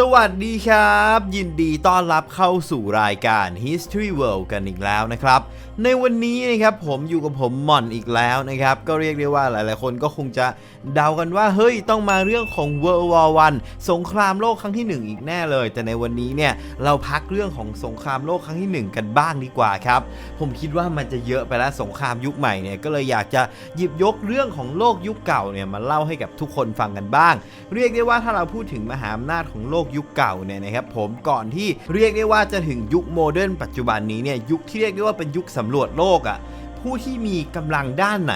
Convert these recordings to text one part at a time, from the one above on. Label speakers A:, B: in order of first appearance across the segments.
A: สวัสดีครับ ยินดีต้อนรับเข้าสู่รายการ History World กันอีกแล้วนะครับ ในวันนี้นะครับผมอยู่กับผมหม่อนอีกแล้วนะครับก็เรียกได้ว่าหลายๆ คนก็คงจะเดากันว่าเฮ้ยต้องมาเรื่องของ World War One สงครามโลกครั้งที่ 1 อีกแน่เลย แต่ในวันนี้เนี่ยเราพักเรื่องของสงครามโลกครั้งที่ 1 กันบ้างดีกว่าครับผมคิดว่ามันจะเยอะไปแล้วสงครามยุคใหม่เนี่ยก็เลยอยากจะหยิบยกเรื่องของโลกยุคเก่าเนี่ยมาเล่าให้กับทุกคนฟังกันบ้าง เรียกได้ว่าถ้าเราพูดถึงมหาอำนาจของโลกยุคเก่าเนี่ยนะครับผมก่อนที่เรียกได้ว่าจะถึงยุคโมเดิร์นปัจจุบันนี้เนี่ยยุคที่เรียกได้ว่าเป็นยุคสำรวจโลกอะ่ะผู้ที่มีกำลังด้านไหน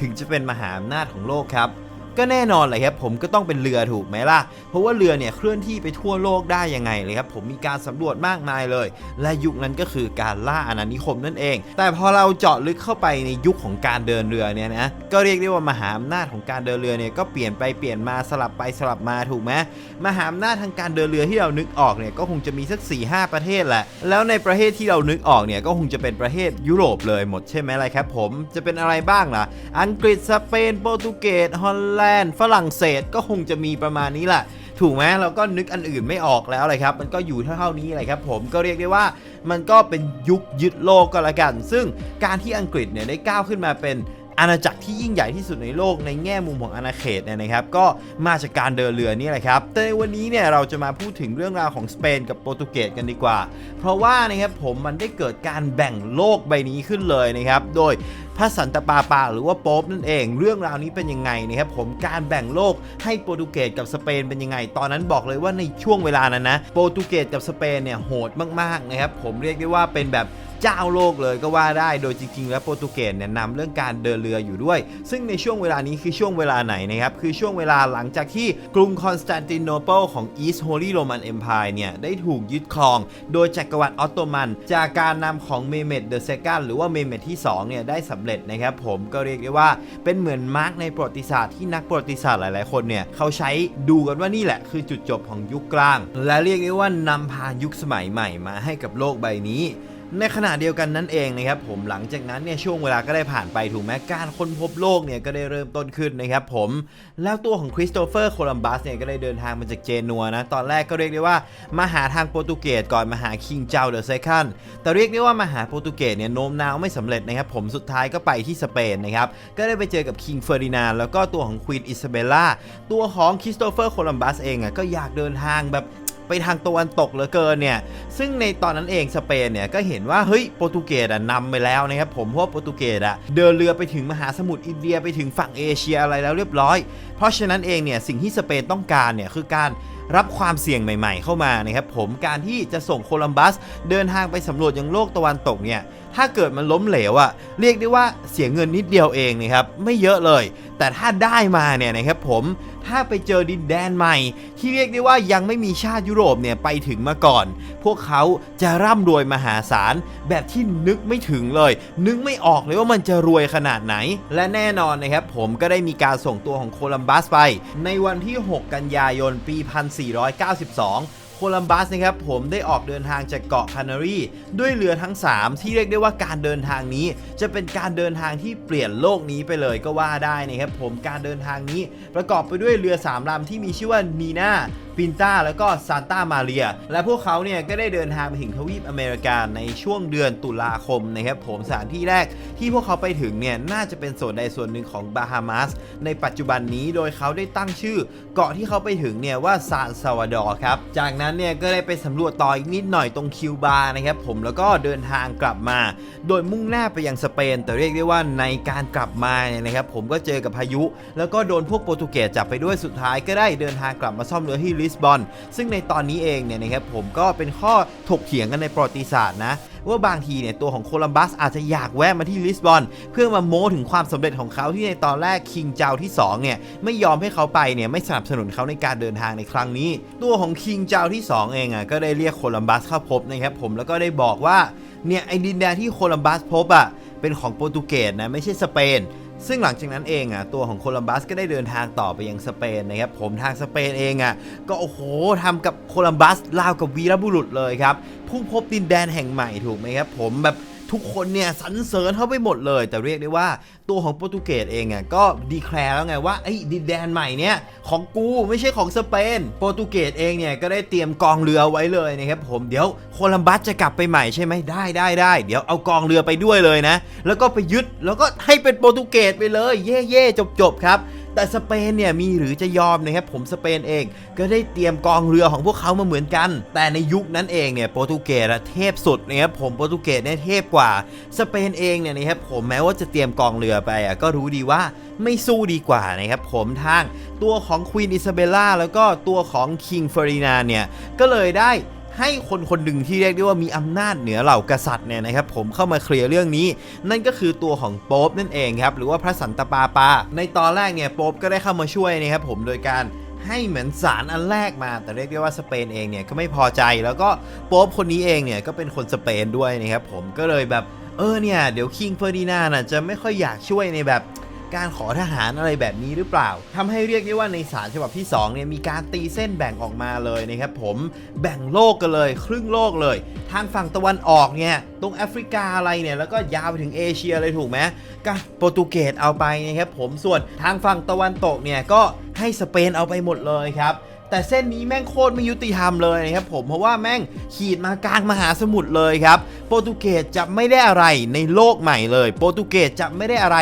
A: ถึงจะเป็นมหาอำนาจของโลกครับ ก็แน่นอนเลยครับผมก็ต้องเป็นเรือถูกไหมล่ะ เพราะว่าเรือเนี่ยเคลื่อนที่ไปทั่วโลกได้ยังไงเลยครับผมมีการสำรวจมากมายเลย และยุคนั้นก็คือการล่าอาณานิคมนั่นเอง แต่พอเราเจาะลึกเข้าไปในยุคของการเดินเรือเนี่ยนะก็เรียกได้ว่ามหาอำนาจของการเดินเรือเนี่ยก็เปลี่ยนไปเปลี่ยนมาสลับไปสลับมาถูกไหมมหาอำนาจทางการเดินเรือที่เรานึกออกเนี่ยก็คงจะมีสัก4ีหประเทศแหละ แล้วในประเทศที่เรานึกออกเนี่ยก็คงจะเป็นประเทศยุโรปเลยหมดใช่ไหมล่ะครับผมจะเป็นอะไรบ้างล่ะ อังกฤษสเปนโปรตุเกสฮอลแลนด์ ฝรั่งเศสก็คงจะมีประมาณนี้แหละถูกไหมเราก็นึกอันอื่นไม่ออกแล้วเลยครับ มันก็อยู่เท่านี้เลยครับผมก็เรียกได้ว่ามันก็เป็นยุคยึดโลกก็แล้วกัน ซึ่งการที่อังกฤษเนี่ยได้ก้าวขึ้นมาเป็นอาณาจักรที่ยิ่งใหญ่ที่สุดในโลกในแง่มุมของอาณาเขตเนี่ยนะครับ ก็มาจากการเดินเรือนี่แหละครับแต่ในวันนี้เนี่ยเราจะมาพูดถึงเรื่องราวของสเปนกับโปรตุเกสกันดีกว่า เพราะว่านะครับผมมันได้เกิดการแบ่งโลกใบนี้ขึ้นเลยนะครับ โดย ระสันตะปาปาหรือว่าโป๊ปนั่นเอง เรื่องราวนี้เป็นยังไงนะครับผมการแบ่งโลกให้โปรตุเกสกับสเปนเป็นยังไง ตอนนั้นบอกเลยว่าในช่วงเวลานั้นนะโปรตุเกสกับสเปนเนี่ยโหดมากๆนะครับผมเรียกได้ว่าเป็นแบบ เจ้าโลกเลยก็ว่าได้โดยจริงๆ แล้วโปรตุเกสเนี่ยนำเรื่องการเดินเรืออยู่ด้วย ซึ่งในช่วงเวลานี้คือช่วงเวลาไหนนะครับ คือช่วงเวลาหลังจากที่กรุงคอนสแตนติโนเปิลของ East Holy Roman Empire เนี่ยได้ถูกยึดครอง โดยจักรวรรดิออตโตมัน จากการนำของเมเมดเดอะเซคันหรือว่าเมเมดที่2เนี่ยได้สำเร็จนะครับผมก็เรียกได้ว่าเป็นเหมือนมาร์กในประวัติศาสตร์ที่นักประวัติศาสตร์หลายๆ คนเนี่ยเขาใช้ดูกันว่านี่แหละคือจุดจบของยุคกลาง และเรียกได้ว่านำพายุคสมัยใหม่มาให้กับโลกใบนี้ ในขณะเดียวกันนั่นเองนะครับผมหลังจากนั้นเนี่ยช่วงเวลาก็ได้ผ่านไปถูกไหมการค้นพบโลกเนี่ยก็ได้เริ่มต้นขึ้นนะครับผมแล้วตัวของคริสโตเฟอร์โคลัมบัสเนี่ยก็ได้เดินทางมาจากเจนัวนะตอนแรกก็เรียกได้ว่ามาหาทางโปรตุเกสก่อนมาหาคิงเจ้าเดอะเซคันแต่เรียกได้ว่ามาหาโปรตุเกสเนี่ยโน้มน้าวไม่สำเร็จนะครับผมสุดท้ายก็ไปที่สเปนนะครับก็ได้ไปเจอกับคิงเฟอร์ดินานแล้วก็ตัวของควีนอิซาเบลล่าตัวของคริสโตเฟอร์โคลัมบัสเองอะก็อยากเดินทางแบบ ไปทางตะวันตกเหลือเกินเนี่ย ซึ่งในตอนนั้นเองสเปนเนี่ยก็เห็นว่าเฮ้ยโปรตุเกสอะนำไปแล้วนะครับผมเพราะโปรตุเกสอะเดินเรือไปถึงมหาสมุทรอินเดียไปถึงฝั่งเอเชียอะไรแล้วเรียบร้อย เพราะฉะนั้นเองเนี่ยสิ่งที่สเปนต้องการเนี่ยคือการรับความเสี่ยงใหม่ๆเข้ามานะครับผมการที่จะส่งโคลัมบัส เดินทางไปสำรวจยังโลกตะวันตกเนี่ยถ้าเกิดมันล้มเหลวอะเรียกได้ว่าเสียเงินนิดเดียวเองนะครับไม่เยอะเลย แต่ถ้าได้มาเนี่ยนะครับผม ถ้าไปเจอดินแดนใหม่ ที่เรียกได้ว่ายังไม่มีชาติยุโรปเนี่ยไปถึงมาก่อน พวกเขาจะร่ำรวยมหาศาล แบบที่นึกไม่ถึงเลย นึกไม่ออกเลยว่ามันจะรวยขนาดไหน และแน่นอนนะครับผมก็ได้มีการส่งตัวของโคลัมบัสไป ในวันที่ 6 กันยายนปี 1492 โคลัมบัสนะครับผมได้ออกเดินทางจากเกาะคานารีด้วยเรือทั้ง 3 ที่เรียกได้ว่าการเดินทางนี้ จะเป็นการเดินทางที่เปลี่ยนโลกนี้ไปเลยก็ว่าได้นะครับผมการเดินทางนี้ประกอบไปด้วยเรือ3ลำที่มีชื่อว่านีนา ปินต้าแล้วก็ซานตามาเรีย และพวกเขาเนี่ยก็ได้เดินทางไปถึงทวีปอเมริกาในช่วงเดือนตุลาคมนะครับผมสถานที่แรกที่พวกเขาไปถึงเนี่ยน่าจะเป็นส่วนใดส่วนหนึ่งของบาฮามาสในปัจจุบันนี้โดยเขาได้ตั้งชื่อ เกาะที่เขาไปถึงเนี่ยว่าซานซาวาดอร์ครับจากนั้นเนี่ยก็ได้ไปสำรวจต่ออีกนิดหน่อยตรงคิวบานะครับผมแล้วก็เดินทางกลับมา โดยมุ่งหน้าไปยังสเปน แต่เรียกได้ว่าในการกลับมาเนี่ยนะครับผมก็เจอกับพายุ แล้วก็โดนพวกโปรตุเกสจับไปด้วยสุดท้ายก็ได้เดินทางกลับมาซ่อมเรือที่ลิสบอนซึ่งในตอนนี้เองเนี่ยนะครับผมก็เป็นข้อถกเถียงกันในประวัติศาสตร์นะว่าบางทีเนี่ยตัวของโคลัมบัสอาจจะอยากแวะมาที่ลิสบอน เพื่อมาโม้ถึงความสำเร็จของเขาที่ในตอนแรกคิงเจ้าที่2เนี่ยไม่ยอมให้เขาไปเนี่ยไม่สนับสนุนเขาในการเดินทางในครั้งนี้ ตัวของคิงเจ้าที่ 2 เองอะก็ได้เรียกโคลัมบัสเข้าพบนะครับผมแล้วก็ได้บอกว่าเนี่ยไอ้ดินแดนที่โคลัมบัสพบอะเป็นของโปรตุเกสนะไม่ใช่สเปน ซึ่งหลังจากนั้นเองอะตัวของโคลัมบัสก็ได้เดินทางต่อไปยังสเปนนะครับผมทางสเปนเองอะก็โอ้โหทำกับโคลัมบัสราวกับวีรบุรุษเลยครับผู้พบดินแดนแห่งใหม่ถูกไหมครับผมแบบ ทุกคนเนี่ยสรรเสริญเขาไปหมดเลย แต่เรียกได้ว่าตัวของโปรตุเกสเองอะก็ดีแคลร์แล้วไงว่าไอ้ดินแดนใหม่เนี่ยของกูไม่ใช่ของสเปน โปรตุเกสเองเนี่ยก็ได้เตรียมกองเรือไว้เลยนะครับผมเดี๋ยวโคลัมบัสจะกลับไปใหม่ใช่ไหมได้ได้ได้เดี๋ยวเอากองเรือไปด้วยเลยนะ แล้วก็ไปยึดแล้วก็ให้เป็นโปรตุเกสไปเลย เย่เย่จบจบๆครับ แต่สเปนเนี่ยมีหรือจะยอมนะครับผมสเปนเองก็ได้เตรียมกองเรือของพวกเขามาเหมือนกัน แต่ในยุคนั้นเองเนี่ยโปรตุเกสเทพสุดนะครับผมโปรตุเกสเนี่ยเทพกว่า สเปนเองเนี่ยนะครับผมแม้ว่าจะเตรียมกองเรือไปอะก็รู้ดีว่าไม่สู้ดีกว่านะครับผมทางตัวของควีนอิซาเบลล่าแล้วก็ตัวของคิงเฟอรินาเนี่ยก็เลยได้ ให้คนคนหนึ่งที่เรียกได้ว่ามีอำนาจเหนือเหล่ากษัตริย์เนี่ยนะครับผมเข้ามาเคลียร์เรื่องนี้ นั่นก็คือตัวของโป๊ปนั่นเองครับหรือว่าพระสันตะปาปา ในตอนแรกเนี่ยโป๊ปก็ได้เข้ามาช่วยนะครับผมโดยการให้เหมือนสารอันแรกมา แต่เรียกได้ว่าสเปนเองเนี่ยก็ไม่พอใจแล้วก็โป๊ปคนนี้เองเนี่ยก็เป็นคนสเปนด้วยนะครับผมก็เลยแบบเออเนี่ยเดี๋ยวคิงเฟอร์ดินาน่ะจะไม่ค่อยอยากช่วยในแบบ การขอทหารอะไรแบบนี้หรือเปล่าทำให้เรียกได้ว่าในสารฉบับที่2เนี่ยมีการตีเส้นแบ่งออกมาเลยนะครับผมแบ่งโลกกันเลย ครึ่งโลกเลย ทางฝั่งตะวันออกเนี่ยตรงแอฟริกาอะไรเนี่ยแล้วก็ยาวไปถึงเอเชียเลยถูกไหมก็โปรตุเกสเอาไปนะครับผมส่วนทางฝั่งตะวันตกเนี่ยก็ให้สเปนเอาไปหมดเลยครับแต่เส้นนี้แม่งโคตรไม่ยุติธรรมเลยนะครับผมเพราะว่าแม่งขีดมากลางมหาสมุทรเลยครับ โปรตุเกสจะไม่ได้อะไรในโลกใหม่เลย โปรตุเกสจะไม่ได้อะไร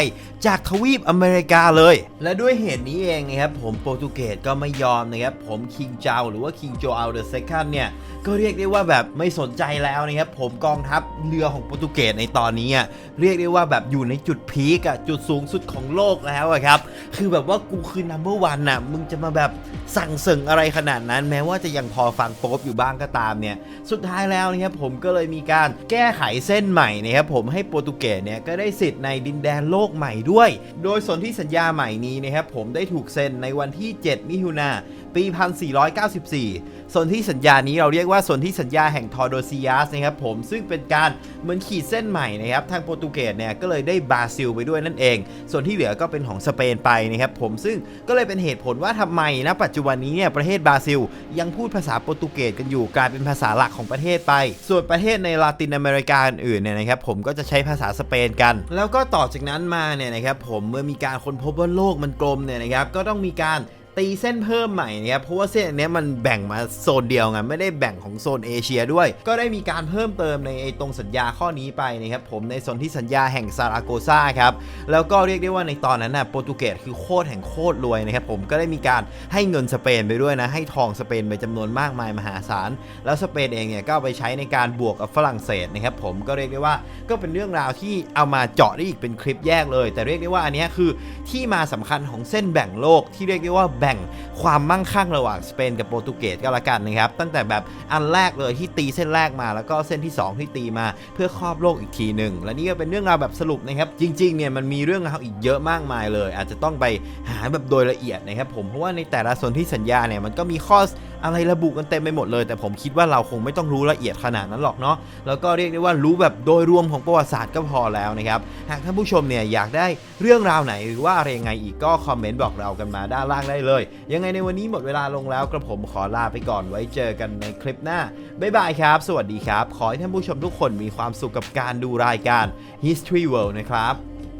A: จากทวีปอเมริกาเลย และด้วยเหตุนี้เองนะครับผมโปรตุเกสก็ไม่ยอมนะครับผมคิงเจ้าหรือว่าคิงโจอัลเดอะเซคันเนี่ยก็เรียกได้ว่าแบบไม่สนใจแล้วนะครับผมกองทัพเรือของโปรตุเกสในตอนนี้อะเรียกได้ว่าแบบอยู่ในจุดพีกอะจุดสูงสุดของโลกแล้วอะครับคือแบบว่ากูคือ number one น่ะมึงจะมาแบบสั่งเสริงอะไรขนาดนั้น แม้ว่าจะยังพอฟังโป๊บอยู่บ้างก็ตามเนี่ยสุดท้ายแล้วนะครับผมก็เลยมีการแก้ก้ไขเส้นใหม่นะครับผมให้โปรตุเกสเนี่ยก็ได้สิทธิ์ในดินแดนโลกใหม่ด้วย โดยสนธิสัญญาใหม่นี้นะครับผมได้ถูกเซ็นในวันที่ 7 มิถุนาปี 1494 ส่วนที่สัญญานี้เราเรียกว่าส่วนที่สัญญาแห่งทอร์โดซิยัสนะครับผมซึ่งเป็นการเหมือนขีดเส้นใหม่นะครับทางโปรตุเกสเนี่ยก็เลยได้บราซิลไปด้วยนั่นเอง ส่วนที่เหลือก็เป็นของสเปนไปนะครับผมซึ่งก็เลยเป็นเหตุผลว่าทำไมนะปัจจุบันนี้เนี่ยประเทศบราซิล ยังพูดภาษาโปรตุเกสกันอยู่กลายเป็นภาษาหลักของประเทศไป ส่วนประเทศในลาตินอเมริกาอื่นๆเนี่ยนะครับผมก็จะใช้ภาษาสเปนกัน แล้วก็ต่อจากนั้นมาเนี่ยนะครับผมเมื่อมีการค้นพบว่าโลกมันกลมเนี่ยนะครับก็ต้องมีการ ตีเส้นเพิ่มใหม่นะครับเพราะว่าเส้นอันนี้มันแบ่งมาโซนเดียวไงไม่ได้แบ่งของโซนเอเชียด้วย ก็ได้มีการเพิ่มเติมในไอตรงสัญญาข้อนี้ไปนะครับผมในส่วนที่สัญญาแห่งซาราโกซาครับแล้วก็เรียกได้ว่าในตอนนั้นน่ะโปรตุเกสคือโคตรแห่งโคตรรวยนะครับผมก็ได้มีการให้เงินสเปนไปด้วยนะให้ทองสเปนไปจำนวนมากมายมหาศาล แล้วสเปนเองเนี่ยก็ไปใช้ในการบวกกับฝรั่งเศสนะครับผมก็เรียกได้ว่าก็เป็นเรื่องราวที่เอามาเจาะได้อีกเป็นคลิปแยกเลย แต่เรียกได้ว่าอันนี้คือที่มาสำคัญของเส้นแบ่งโลกที่เรียกได้ว่าแบ่งความมั่งคั่งระหว่างสเปนกับโปรตุเกสก็แล้วกันนะครับ ตั้งแต่แบบอันแรกเลยที่ตีเส้นแรกมาแล้วก็เส้นที่ 2 ที่ตีมาเพื่อครอบโลกอีกทีหนึ่งและนี่ก็เป็นเรื่องราวแบบสรุปนะครับ จริงๆเนี่ยมันมีเรื่องราวอีกเยอะมากมายเลย อาจจะต้องไปหาแบบโดยละเอียดนะครับผมเพราะว่าในแต่ละส่วนที่สัญญาเนี่ยมันก็มีข้ออะไรระบุกันเต็มไปหมดเลย แต่ผมคิดว่าเราคงไม่ต้องรู้ละเอียดขนาดนั้นหรอกเนาะแล้วก็เรียกได้ว่ารู้แบบโดยรวมของประวัติศาสตร์ก็พอแล้วนะครับหากท่านผู้ชมเนี่ยอยากได้เรื่องราวไหนหรือว่าอะไรยังไงอีกก็คอมเมนต์บอกเรากันมาด้านล่างได้เลย ยังไงในวันนี้หมดเวลาลงแล้วกระผมขอลาไปก่อนไว้เจอกันในคลิปหน้าบ๊ายบายครับ สวัสดีครับ ขอให้ท่านผู้ชมทุกคนมีความสุขกับการดูรายการ History World นะครับ